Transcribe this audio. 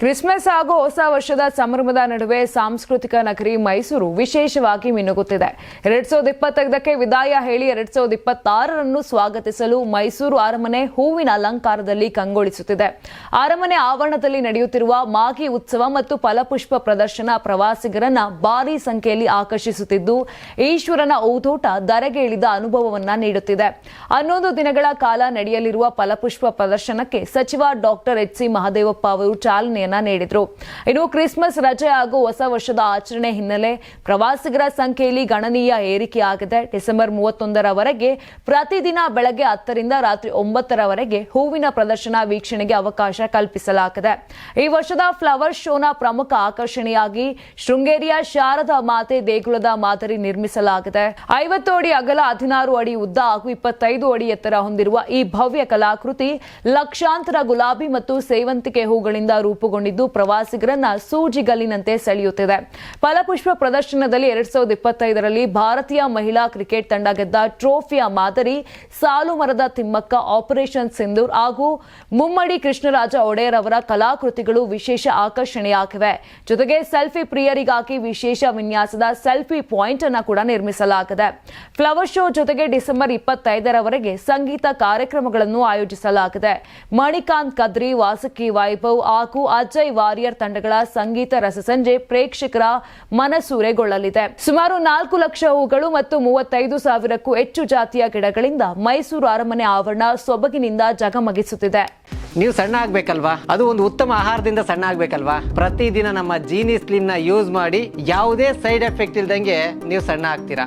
Christmas ಹಾಗೂ ಹೊಸ ವರ್ಷದ ಸಂಭ್ರಮದ ನಡುವೆ ಸಾಂಸ್ಕೃತಿಕ ನಗರಿ ಮೈಸೂರು ವಿಶೇಷವಾಗಿ ಮಿನುಗುತ್ತಿದೆ. ಎರಡ್ ಸಾವಿರದ ಇಪ್ಪತ್ತೈದಕ್ಕೆ ವಿದಾಯ ಹೇಳಿ ಎರಡ್ ಸಾವಿರದ ಇಪ್ಪತ್ತಾರರನ್ನು ಸ್ವಾಗತಿಸಲು ಮೈಸೂರು ಅರಮನೆ ಹೂವಿನ ಅಲಂಕಾರದಲ್ಲಿ ಕಂಗೊಳಿಸುತ್ತಿದೆ. ಅರಮನೆ ಆವರಣದಲ್ಲಿ ನಡೆಯುತ್ತಿರುವ ಮಾಗಿ ಉತ್ಸವ ಮತ್ತು ಫಲಪುಷ್ಪ ಪ್ರದರ್ಶನ ಪ್ರವಾಸಿಗರನ್ನ ಭಾರೀ ಸಂಖ್ಯೆಯಲ್ಲಿ ಆಕರ್ಷಿಸುತ್ತಿದ್ದು, ಈಶ್ವರನ ಔತೋಟ ಧರೆಗೆ ಇಳಿದ ಅನುಭವವನ್ನ ನೀಡುತ್ತಿದೆ. ಹನ್ನೊಂದು ದಿನಗಳ ಕಾಲ ನಡೆಯಲಿರುವ ಫಲಪುಷ್ಪ ಪ್ರದರ್ಶನಕ್ಕೆ ಸಚಿವ ಡಾಕ್ಟರ್ ಎಚ್ ಸಿ ಮಹದೇವಪ್ಪ ಅವರು ಚಾಲನೆಯನ್ನ ನೀಡಿದರು. ಇನ್ನು ಕ್ರಿಸ್ಮಸ್ ರಜೆ ಹಾಗೂ ಹೊಸ ವರ್ಷದ ಆಚರಣೆ ಹಿನ್ನೆಲೆ ಪ್ರವಾಸಿಗರ ಸಂಖ್ಯೆಯಲ್ಲಿ ಗಣನೀಯ ಏರಿಕೆಯಾಗಿದೆ ಡಿಸೆಂಬರ್ ಮೂವತ್ತೊಂದರವರೆಗೆ ಪ್ರತಿದಿನ ಬೆಳಗ್ಗೆ ಹತ್ತರಿಂದ ರಾತ್ರಿ ಒಂಬತ್ತರವರೆಗೆ ಹೂವಿನ ಪ್ರದರ್ಶನ ವೀಕ್ಷಣೆಗೆ ಅವಕಾಶ ಕಲ್ಪಿಸಲಾಗಿದೆ. ಈ ವರ್ಷದ ಫ್ಲವರ್ ಶೋನ ಪ್ರಮುಖ ಆಕರ್ಷಣೆಯಾಗಿ ಶೃಂಗೇರಿಯ ಶಾರದಾ ಮಾತೆ ದೇಗುಲದ ಮಾದರಿ ನಿರ್ಮಿಸಲಾಗಿದೆ. ಐವತ್ತು ಅಡಿ ಅಗಲ, ಹದಿನಾರು ಅಡಿ ಉದ್ದ ಹಾಗೂ ಇಪ್ಪತ್ತೈದು ಅಡಿ ಎತ್ತರ ಹೊಂದಿರುವ ಈ ಭವ್ಯ ಕಲಾಕೃತಿ ಲಕ್ಷಾಂತರ ಗುಲಾಬಿ ಮತ್ತು ಸೇವಂತಿಗೆ ಹೂಗಳಿಂದ ರೂಪುಗೊಂಡಿದ್ದು ಪ್ರವಾಸಿಗರನ್ನ ಸೂಜಿಗಲ್ಲಿನಂತೆ ಸೆಳೆಯುತ್ತಿದೆ. ಫಲಪುಷ್ಪ ಪ್ರದರ್ಶನದಲ್ಲಿ ಎರಡ್ ಸಾವಿರದ ಇಪ್ಪತ್ತೈದರಲ್ಲಿ ಭಾರತೀಯ ಮಹಿಳಾ ಕ್ರಿಕೆಟ್ ತಂಡ ಗೆದ್ದ ಟ್ರೋಫಿಯ ಮಾದರಿ ಸಾಲು ಮರದ ತಿಮ್ಮಕ್ಕ ಆಪರೇಷನ್ ಸಿಂಧೂರ್ ಹಾಗೂ ಮುಮ್ಮಡಿ ಕೃಷ್ಣರಾಜ ಒಡೆಯರ್ ಅವರ ಕಲಾಕೃತಿಗಳು ವಿಶೇಷ ಆಕರ್ಷಣೆಯಾಗಿವೆ. ಜೊತೆಗೆ ಸೆಲ್ಫಿ ಪ್ರಿಯರಿಗಾಗಿ ವಿಶೇಷ ವಿನ್ಯಾಸದ ಸೆಲ್ಫಿ ಪಾಯಿಂಟ್ ಅನ್ನು ಕೂಡ ನಿರ್ಮಿಸಲಾಗಿದೆ. ಫ್ಲವರ್ ಶೋ ಜೊತೆಗೆ ಡಿಸೆಂಬರ್ ಇಪ್ಪತ್ತೈದರವರೆಗೆ ಸಂಗೀತ ಕಾರ್ಯಕ್ರಮಗಳನ್ನು ಆಯೋಜಿಸಲಾಗಿದೆ. ಮಣಿಕಾಂತ್ ಕದ್ರಿ, ವಾಸುಕಿ ವೈಭವ್ ಹಾಗೂ ಅಜಯ್ ವಾರಿಯರ್ ತಂಡಗಳ ಸಂಗೀತ ರಸಸಂಜೆ ಪ್ರೇಕ್ಷಕರ ಮನಸೂರೆಗೊಳ್ಳಲಿದೆ. ಸುಮಾರು ನಾಲ್ಕು ಲಕ್ಷ ಹೂಗಳು ಮತ್ತು ಮೂವತ್ತೈದು ಸಾವಿರಕ್ಕೂ ಹೆಚ್ಚು ಜಾತಿಯ ಗಿಡಗಳಿಂದ ಮೈಸೂರು ಅರಮನೆ ಆವರಣ ಸೊಬಗಿನಿಂದ ಜಗಮಗಿಸುತ್ತಿದೆ. ನೀವು ಸಣ್ಣ ಆಗ್ಬೇಕಲ್ವಾ? ಅದು ಒಂದು ಉತ್ತಮ ಆಹಾರದಿಂದ ಸಣ್ಣ ಆಗ್ಬೇಕಲ್ವಾ? ಪ್ರತಿದಿನ ನಮ್ಮ ಜೀನಿ ಸ್ಲಿಮ್ನ ಯೂಸ್ ಮಾಡಿ ಯಾವುದೇ ಸೈಡ್ ಎಫೆಕ್ಟ್ ಇಲ್ದಂಗೆ ನೀವು ಸಣ್ಣ ಆಗ್ತೀರಾ?